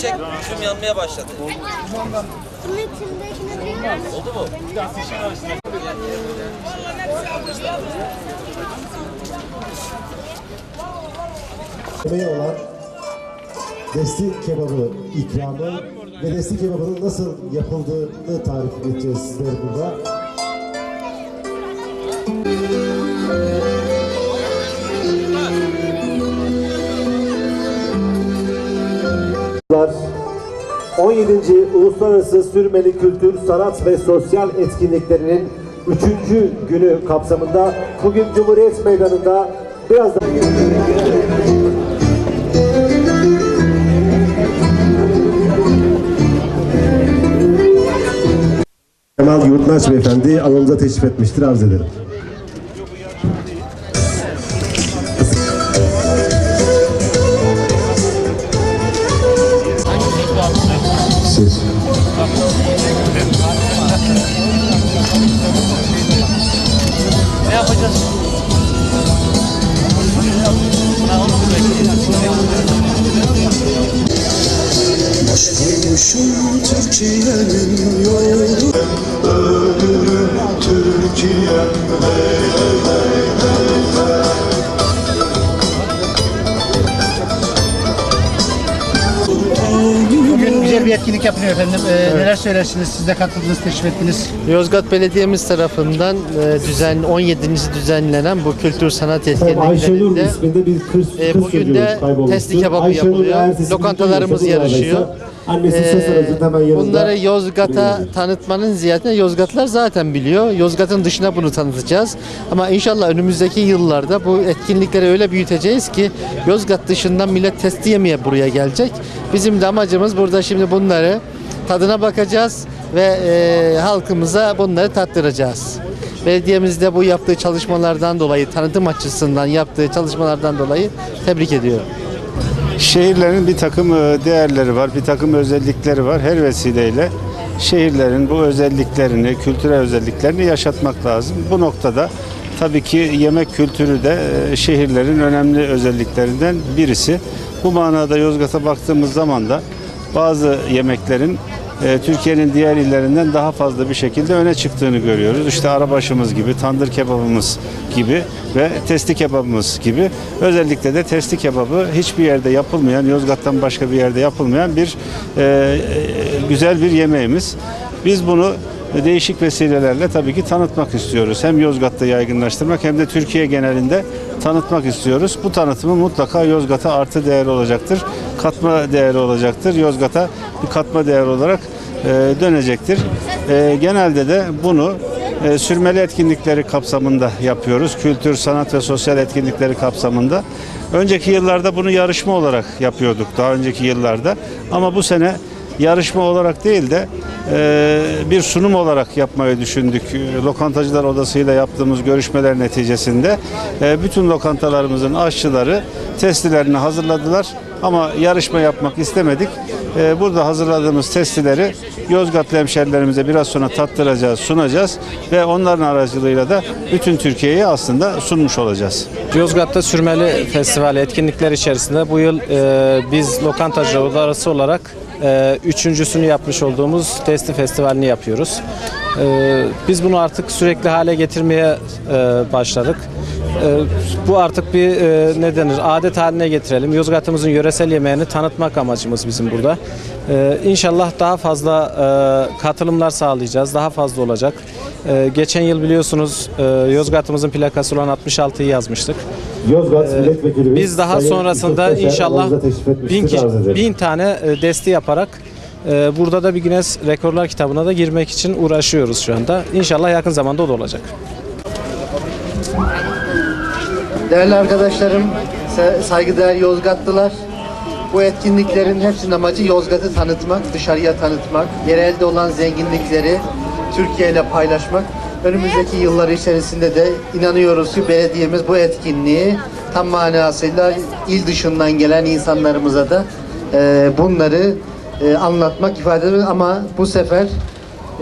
Çek, tüm yanmaya başladı. Oldu mu? yemeği olan desti kebabı ikramı ve desti kebabının nasıl yapıldığını tarif edeceğiz sizlere burada. 17. Uluslararası Sürmeli Kültür, Sanat ve Sosyal Etkinliklerinin 3. günü kapsamında bugün Cumhuriyet Meydanı'nda biraz da... Kemal Yurtnaç Beyefendi alanımıza teşrif etmiştir. Arz ederim. Başvurmuşum Türkiye'nin yolu Ölürüm Türkiye Bugün güzel bir etkinlik yapılıyor efendim. Ee, Neler söylersiniz? Siz de katıldınız, teşrif ettiniz. Yozgat Belediye'miz tarafından e, düzen 17. düzenlenen bu kültür sanat Ayşenur etkinliklerinde isminde bir kız, e, bugün de testi kebabı yapılıyor. Lokantalarımız yarışıyor. Annesi ses aracı hemen yanında. Bunları Yozgat'a tanıtmanın ziyadine Yozgatlar zaten biliyor. Yozgat'ın dışına bunu tanıtacağız. Ama inşallah önümüzdeki yıllarda bu etkinlikleri öyle büyüteceğiz ki Yozgat dışından millet testi yemeye buraya gelecek. Bizim de amacımız burada şimdi bunları tadına bakacağız ve e, halkımıza bunları tattıracağız. Belediyemiz de bu yaptığı çalışmalardan dolayı, tanıtım açısından yaptığı çalışmalardan dolayı tebrik ediyorum. Şehirlerin bir takım e, değerleri var, bir takım özellikleri var. Her vesileyle şehirlerin bu özelliklerini, kültürel özelliklerini yaşatmak lazım. Bu noktada tabii ki yemek kültürü de e, şehirlerin önemli özelliklerinden birisi. Bu manada Yozgat'a baktığımız zaman da bazı yemeklerin e, Türkiye'nin diğer illerinden daha fazla bir şekilde öne çıktığını görüyoruz. İşte arabaşımız gibi, tandır kebabımız gibi ve testi kebabımız gibi. Özellikle de testi kebabı hiçbir yerde yapılmayan, Yozgat'tan başka bir yerde yapılmayan bir e, e, güzel bir yemeğimiz. Biz bunu değişik vesilelerle tabii ki tanıtmak istiyoruz. Hem Yozgat'ta yaygınlaştırmak hem de Türkiye genelinde tanıtmak istiyoruz. Bu tanıtımı mutlaka Yozgat'a artı değer olacaktır. Katma değeri olacaktır. Yozgat'a bir katma değer olarak e, dönecektir. E, genelde de bunu e, sürmeli etkinlikleri kapsamında yapıyoruz. Kültür, sanat ve sosyal etkinlikleri kapsamında. Önceki yıllarda bunu yarışma olarak yapıyorduk daha önceki yıllarda. Ama bu sene yarışma olarak değil de e, bir sunum olarak yapmayı düşündük. E, Lokantacılar Odası'yla yaptığımız görüşmeler neticesinde e, bütün lokantalarımızın aşçıları testilerini hazırladılar. Ama yarışma yapmak istemedik. E, burada hazırladığımız testileri Yozgatlı hemşerilerimize biraz sonra tattıracağız, sunacağız ve onların aracılığıyla da bütün Türkiye'ye aslında sunmuş olacağız. Yozgat'ta Sürmeli Festivali etkinlikler içerisinde bu yıl e, biz lokantacılar odası olarak e, üçüncüsünü yapmış olduğumuz Testi Festivali'ni yapıyoruz. E, biz bunu artık sürekli hale getirmeye e, başladık. E, bu artık bir e, ne denir adet haline getirelim. Yozgat'ımızın yöresel yemeğini tanıtmak amacımız bizim burada. E, inşallah daha fazla e, katılımlar sağlayacağız. Daha fazla olacak. E, geçen yıl biliyorsunuz e, Yozgat'ımızın plakası olan 66'yı yazmıştık. Yozgat milletvekilimiz Biz daha sonrasında inşallah bin, bin tane e, desti yaparak burada da bir Guinness Rekorlar kitabına da girmek için uğraşıyoruz şu anda. İnşallah yakın zamanda o da olacak. Değerli arkadaşlarım, saygıdeğer Yozgatlılar. Bu etkinliklerin hepsinin amacı Yozgat'ı tanıtmak, dışarıya tanıtmak, yerelde olan zenginlikleri Türkiye ile paylaşmak. Önümüzdeki yıllar içerisinde de inanıyoruz ki belediyemiz bu etkinliği tam manasıyla il dışından gelen insanlarımıza da e, bunları e, anlatmak, ifade etmek ama bu sefer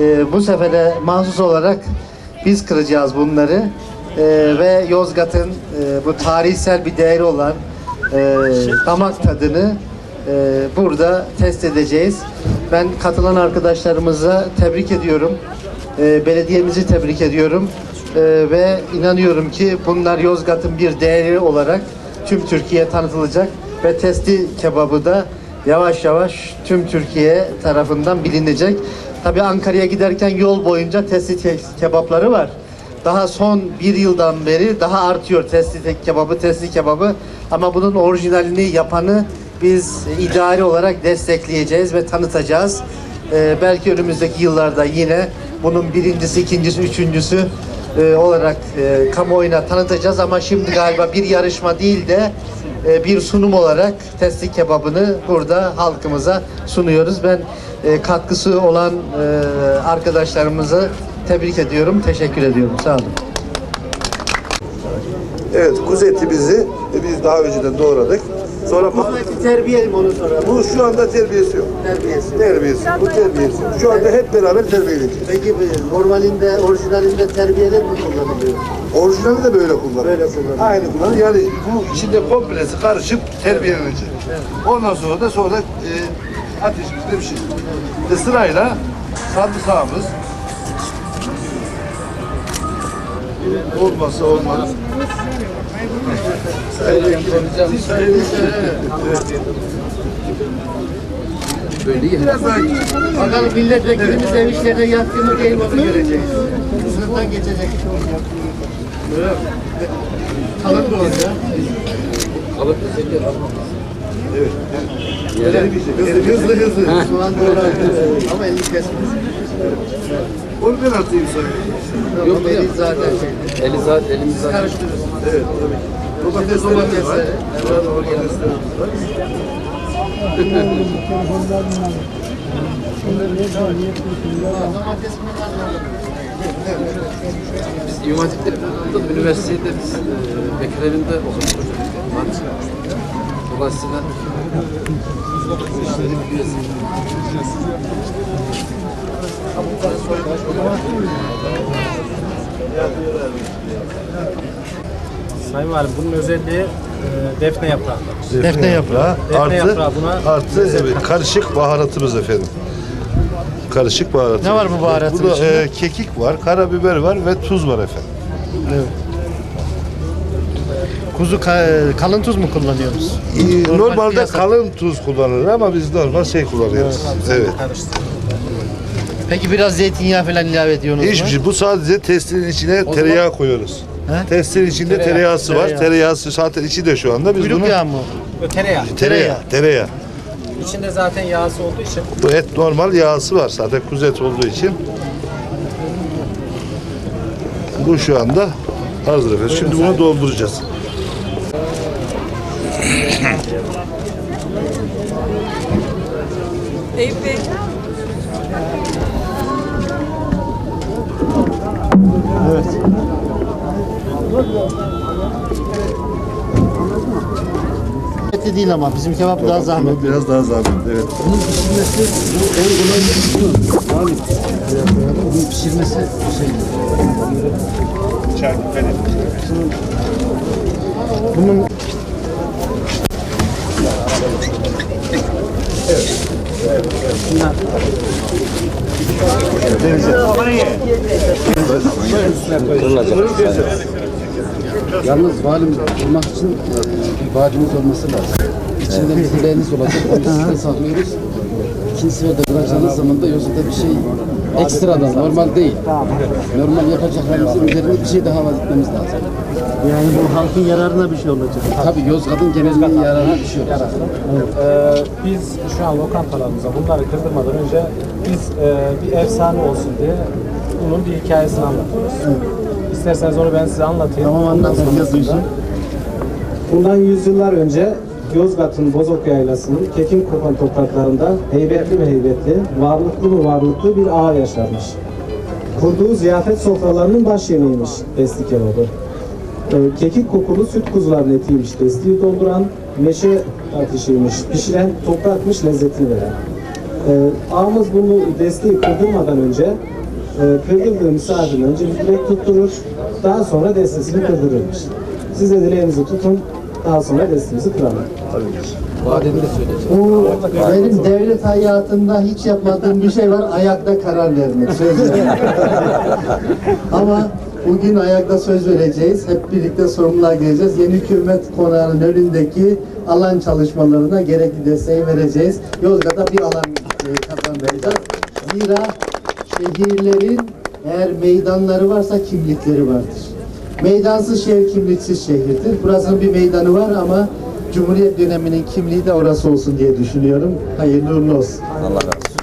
e, bu sefere mahsus olarak biz kıracağız bunları E, ve Yozgat'ın e, bu tarihsel bir değeri olan e, damak tadını e, burada test edeceğiz. Ben katılan arkadaşlarımıza tebrik ediyorum. E, belediyemizi tebrik ediyorum. E, ve inanıyorum ki bunlar Yozgat'ın bir değeri olarak tüm Türkiye'ye tanıtılacak ve testi kebabı da yavaş yavaş tüm Türkiye tarafından bilinecek. Tabii Ankara'ya giderken yol boyunca testi ke- kebapları var. Daha son bir yıldan beri daha artıyor testi kebabı, testi kebabı. Ama bunun orijinalini yapanı biz idari olarak destekleyeceğiz ve tanıtacağız. Ee, belki önümüzdeki yıllarda yine bunun birincisi, ikincisi, üçüncüsü e, olarak e, kamuoyuna tanıtacağız. Ama şimdi galiba bir yarışma değil de bir sunum olarak testi kebabını burada halkımıza sunuyoruz. Ben e, katkısı olan e, arkadaşlarımızı tebrik ediyorum, teşekkür ediyorum. Sağ olun. Evet, kuzu etimizi e, biz daha önceden doğradık. Sonra bu, Terbiyelim onu sonra. bu şu anda terbiyesi yok. terbiyesi. Terbiyesi, bu terbiyesi. Şu anda hep beraber terbiyeleyeceğiz. Peki e, normalinde, orijinalinde terbiyeler mi kullanılıyor? Orijinali de böyle kullanılır. Böyle kullanılır. Aynı kullanılır. Yani bu içinde komplesi karışıp terbiyelenecek. Ondan sonra da sonra e, ateşimizde bir şey. İşte sırayla sarımsağımız olmazsa olmaz. Biraz daha Bakalım milletvekilimiz ev işlerine yatkın mı değil mi onu göreceğiz. Sınıftan geçecek. Kalın da olacak. hızlı hızlı hızlı. Soğan doğrar. Ama elini kesmez. Onu ben atayım sana. Yok eli zaten şey. Eli zaten elimiz zaten. Karıştırırız. Evet tabii. Domateslerimiz var. Evet, domateslerimiz var. Biz İmam Hatip'te üniversitede biz e, Bekir evinde okumuştuk. Dolayısıyla Sayın Valim bunun özelliği e, defne yaprağı. Defne yaprağı. Defne Artı, yaprağı buna artı evet, karışık baharatımız efendim. Karışık baharatımız. Ne var bu baharatın Burada içinde? e, kekik var, karabiber var ve tuz var efendim. Kuzu ka- kalın tuz mu kullanıyoruz? E, Normalde piyasa- kalın tuz kullanılır ama biz normal şey kullanıyoruz. Evet. Peki biraz zeytinyağı falan ilave ediyorsunuz Hiçbir mu? şey. Bu sadece testin içine tereyağı koyuyoruz. He? Testin içinde tereyağısı var. Tereyağı. Tereyağısı zaten içi de şu anda. Biz Kuyruk bunu yağı mı? Tereyağı. tereyağı, tereyağı. İçinde zaten yağsı olduğu için Bu et normal yağısı var zaten kuzu et olduğu için. Bu şu anda hazır efendim. Şimdi bunu dolduracağız. Eyüp Bey. Etli değil ama bizim kebap daha zahmetli. Biraz daha zahmet. Evet. Bunun Yalnız valim olmak için e, bir vadimiz olması lazım. İçinde bizim beğeniniz olacak. Onu sizde saklıyoruz. İkinci seferde bırakacağınız zaman da yolda bir şey ekstradan, normal değil. Normal yapacaklarımızın üzerine bir şey daha etmemiz lazım. yani bu halkın yararına bir şey olacak. Tabii Yozgat'ın genelinin yararına bir şey olacak. Ee, biz şu an lokantalarımıza bunları kırdırmadan önce biz e, bir efsane olsun diye bunun bir hikayesini anlatıyoruz. İsterseniz onu ben size anlatayım. Tamam anlat Ondan sonra herkes duysun. Bundan yüzyıllar önce Yozgat'ın Bozok Yaylası'nın Kekim kokan topraklarında heybetli mi heybetli, varlıklı mı varlıklı bir ağa yaşarmış. Kurduğu ziyafet sofralarının baş yemeğiymiş besli kebabı. Ee, kekik kokulu süt kuzuların etiymiş destiği dolduran, meşe ateşiymiş pişiren, toprakmış lezzetini veren. Ee, ağamız bunu desteği kırdırmadan önce e, kırdırdığı misafirin önce bir dilek tutturur, daha sonra destesini kırdırırmış. Siz de dileğinizi tutun, daha sonra destemizi kıralım. Bu benim devlet hayatında hiç yapmadığım bir şey var. Ayakta karar vermek. Söz vermek. Ama bugün ayakta söz vereceğiz. Hep birlikte sorumluluğa gireceğiz. Yeni hükümet konağının önündeki alan çalışmalarına gerekli desteği vereceğiz. Yozgat'a bir alan kazandıracağız. Zira şehirlerin eğer meydanları varsa kimlikleri vardır. Meydansız şehir kimliksiz şehirdir. Burasının bir meydanı var ama Cumhuriyet döneminin kimliği de orası olsun diye düşünüyorum. Hayırlı uğurlu olsun. Allah razı olsun.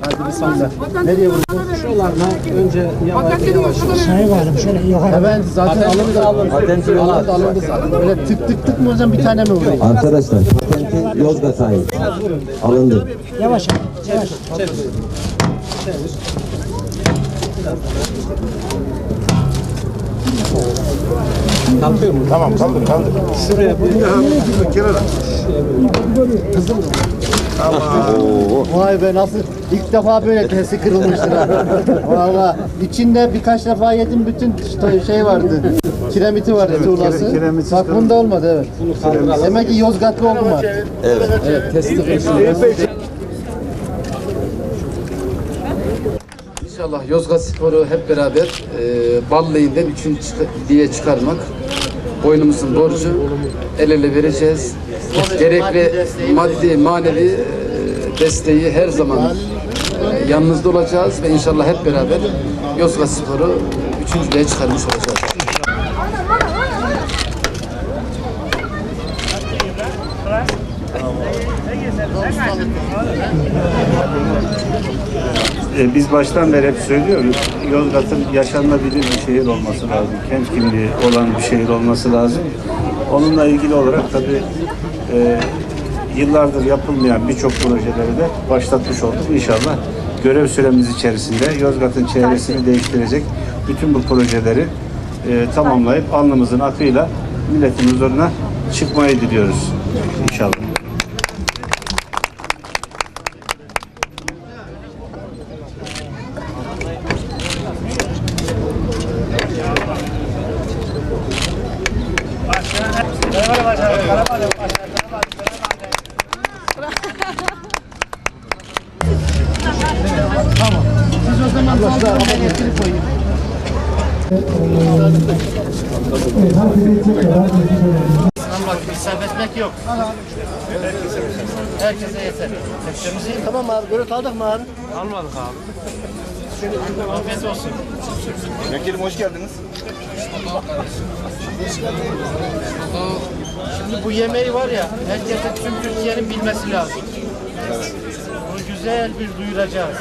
Hadi bismillah. Nereye vurdun? Önce Hemen zaten alındı. Alındı, alındı, alındı zaten. Öyle tık tık tık mı hocam bir tane mi vurayım? Arkadaşlar patenti Yozgat'a ait. Alındı. Vay be nasıl ilk defa böyle testi kırılmıştır ha. Valla içinde birkaç defa yedim bütün şey vardı. Kiremiti vardı tuğlası. kire- kiremit Bak bunda olmadı evet. Demek ki Yozgatlı oldu mu? İnşallah Yozgat Spor'u hep beraber e, bal leğinden üçüncü diye çıkarmak boynumuzun borcu. El ele vereceğiz. Gerekli maddi, manevi e, desteği her zaman e, yanınızda olacağız ve inşallah hep beraber Yozgat Spor'u üçüncülüğe çıkarmış olacağız. E, biz baştan beri hep söylüyoruz. Yozgat'ın yaşanabilir bir şehir olması lazım. Kent kimliği olan bir şehir olması lazım. Onunla ilgili olarak tabii e, yıllardır yapılmayan birçok projeleri de başlatmış olduk. İnşallah görev süremiz içerisinde Yozgat'ın çevresini değiştirecek bütün bu projeleri e, tamamlayıp alnımızın akıyla milletin huzuruna çıkmayı diliyoruz inşallah. Ama serbestmek yok. Herkese yeter. Seçeceğimizi tamam abi. Görüntü aldık mı abi? Almadık abi. Afiyet olsun. Vekilim hoş geldiniz. Şimdi bu yemeği var ya, herkese tüm Türkiye'nin bilmesi lazım. Bunu güzel bir duyuracağız.